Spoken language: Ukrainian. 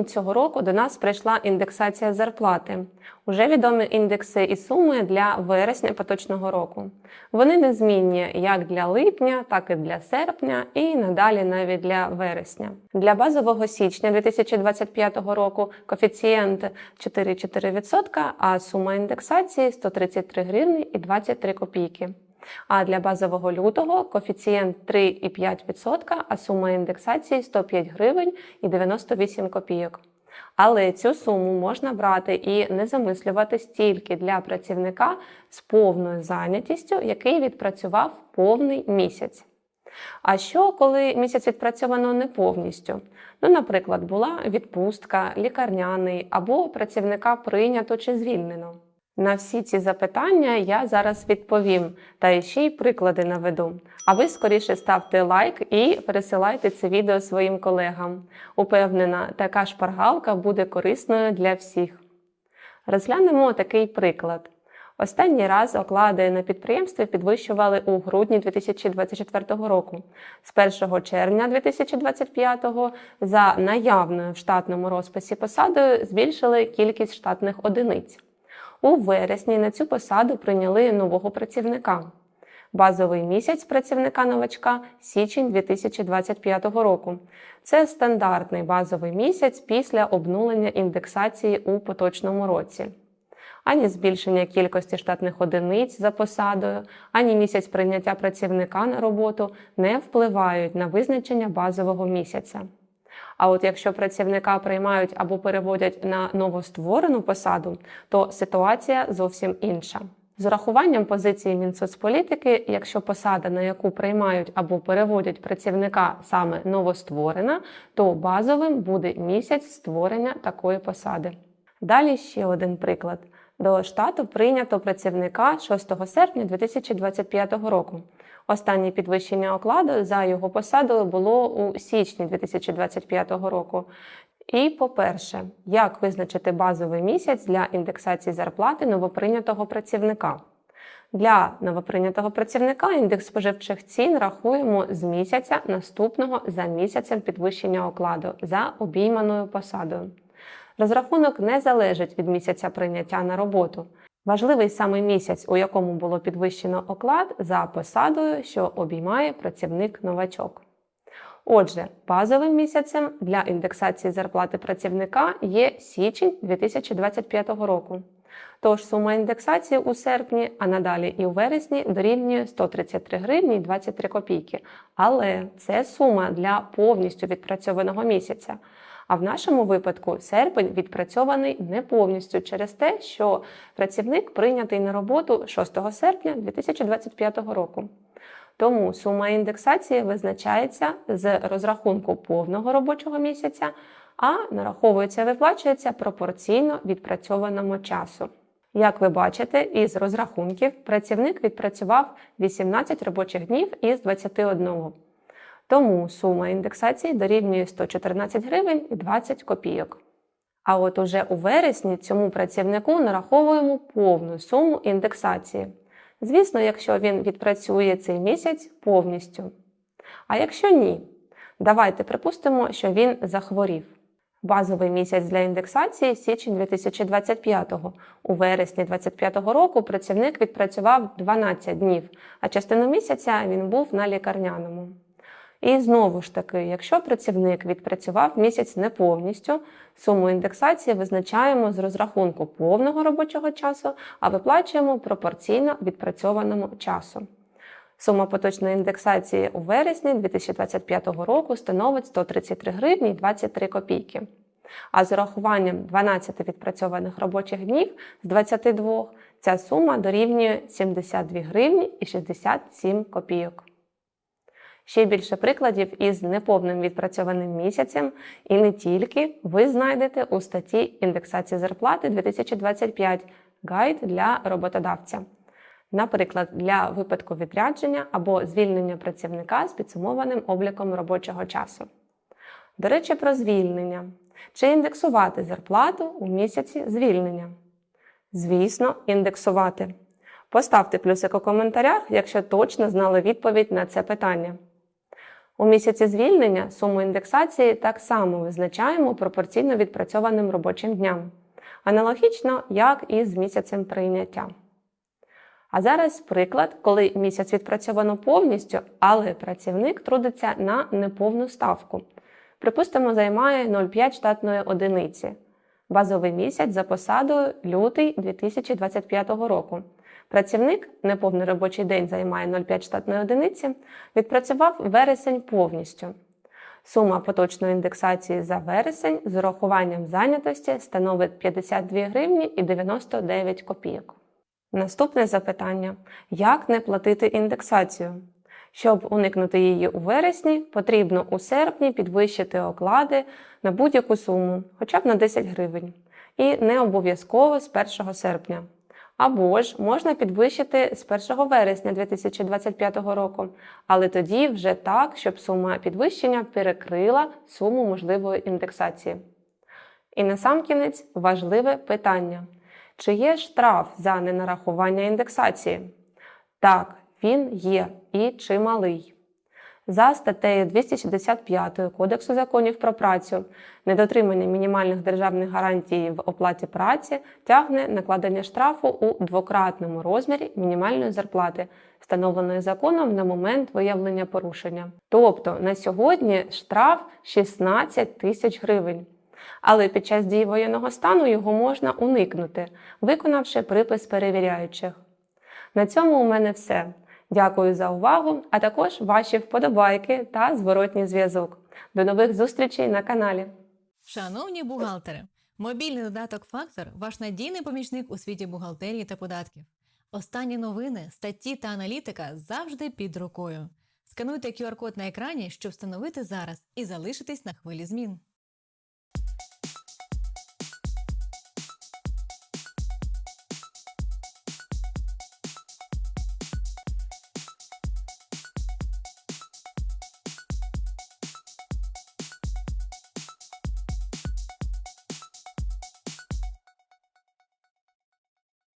травні цього року до нас прийшла індексація зарплати. Уже відомі індекси і суми для вересня поточного року. Вони незмінні як для липня, так і для серпня, і надалі навіть для вересня. Для базового січня 2025 року коефіцієнт 4,4%, а сума індексації 133 гривні і 23 копійки. А для базового лютого коефіцієнт 3,5%, а сума індексації 105 гривень і 98 копійок. Але цю суму можна брати і не замислюватись тільки для працівника з повною зайнятістю, який відпрацював повний місяць. А що, коли місяць відпрацьовано не повністю? Ну, наприклад, була відпустка, лікарняний або працівника прийнято чи звільнено. На всі ці запитання я зараз відповім та ще й приклади наведу. А ви скоріше ставте лайк і пересилайте це відео своїм колегам. Упевнена, така шпаргалка буде корисною для всіх. Розглянемо такий приклад. Останній раз оклади на підприємстві підвищували у грудні 2024 року. З 1 червня 2025 за наявною в штатному розписі посадою збільшили кількість штатних одиниць. У вересні на цю посаду прийняли нового працівника. Базовий місяць працівника новачка січень 2025 року. Це стандартний базовий місяць після обнулення індексації у поточному році. Ані збільшення кількості штатних одиниць за посадою, ані місяць прийняття працівника на роботу не впливають на визначення базового місяця. А от якщо працівника приймають або переводять на новостворену посаду, то ситуація зовсім інша. З урахуванням позиції Мінсоцполітики, якщо посада, на яку приймають або переводять працівника саме новостворена, то базовим буде місяць створення такої посади. Далі ще один приклад. До штату прийнято працівника 6 серпня 2025 року. Останнє підвищення окладу за його посадою було у січні 2025 року. І, по-перше, як визначити базовий місяць для індексації зарплати новоприйнятого працівника? Для новоприйнятого працівника індекс споживчих цін рахуємо з місяця наступного за місяцем підвищення окладу за обійманою посадою. Розрахунок не залежить від місяця прийняття на роботу. Важливий саме місяць, у якому було підвищено оклад за посадою, що обіймає працівник-новачок. Отже, базовим місяцем для індексації зарплати працівника є січень 2025 року. Тож сума індексації у серпні, а надалі і у вересні дорівнює 133 гривні 23 копійки. Але це сума для повністю відпрацьованого місяця. А в нашому випадку серпень відпрацьований не повністю через те, що працівник прийнятий на роботу 6 серпня 2025 року. Тому сума індексації визначається з розрахунку повного робочого місяця, а нараховується і виплачується пропорційно відпрацьованому часу. Як ви бачите, із розрахунків працівник відпрацював 18 робочих днів із 21. Тому сума індексації дорівнює 114 гривень і 20 копійок. А от уже у вересні цьому працівнику нараховуємо повну суму індексації. Звісно, якщо він відпрацює цей місяць повністю. А якщо ні, давайте припустимо, що він захворів. Базовий місяць для індексації січень 2025-го. У вересні 2025 року працівник відпрацював 12 днів, а частину місяця він був на лікарняному. І знову ж таки, якщо працівник відпрацював місяць не повністю, суму індексації визначаємо з розрахунку повного робочого часу, а виплачуємо пропорційно відпрацьованому часу. Сума поточної індексації у вересні 2025 року становить 133 гривні 23 копійки. А з урахуванням 12 відпрацьованих робочих днів з 22 ця сума дорівнює 72 гривні і 67 копійок. Ще більше прикладів із неповним відпрацьованим місяцем, і не тільки ви знайдете у статті індексації зарплати 2025 гайд для роботодавця. Наприклад, для випадку відрядження або звільнення працівника з підсумованим обліком робочого часу. До речі, про звільнення. Чи індексувати зарплату у місяці звільнення? Звісно, індексувати. Поставте плюсик у коментарях, якщо точно знали відповідь на це питання. У місяці звільнення суму індексації так само визначаємо пропорційно відпрацьованим робочим дням, аналогічно як і з місяцем прийняття. А зараз приклад, коли місяць відпрацьовано повністю, але працівник трудиться на неповну ставку. Припустимо, займає 0,5 штатної одиниці. Базовий місяць за посадою лютий 2025 року. Працівник неповний робочий день займає 0,5 штатної одиниці, відпрацював вересень повністю. Сума поточної індексації за вересень з урахуванням зайнятості становить 52 гривні і 99 копійок. Наступне запитання: як не платити індексацію? Щоб уникнути її у вересні, потрібно у серпні підвищити оклади на будь-яку суму, хоча б на 10 гривень, і не обов'язково з 1 серпня. Або ж можна підвищити з 1 вересня 2025 року, але тоді вже так, щоб сума підвищення перекрила суму можливої індексації. І насамкінець важливе питання: чи є штраф за ненарахування індексації? Так, він є і чималий. За статтею 265 Кодексу законів про працю недотримання мінімальних державних гарантій в оплаті праці тягне накладення штрафу у двократному розмірі мінімальної зарплати, встановленої законом на момент виявлення порушення. Тобто на сьогодні штраф 16 тисяч гривень. Але під час дії воєнного стану його можна уникнути, виконавши припис перевіряючих. На цьому у мене все. Дякую за увагу, а також ваші вподобайки та зворотній зв'язок. До нових зустрічей на каналі. Шановні бухгалтери, мобільний додаток Фактор ваш надійний помічник у світі бухгалтерії та податків. Останні новини, статті та аналітика завжди під рукою. Скануйте QR-код на екрані, щоб встановити зараз і залишитись на хвилі змін.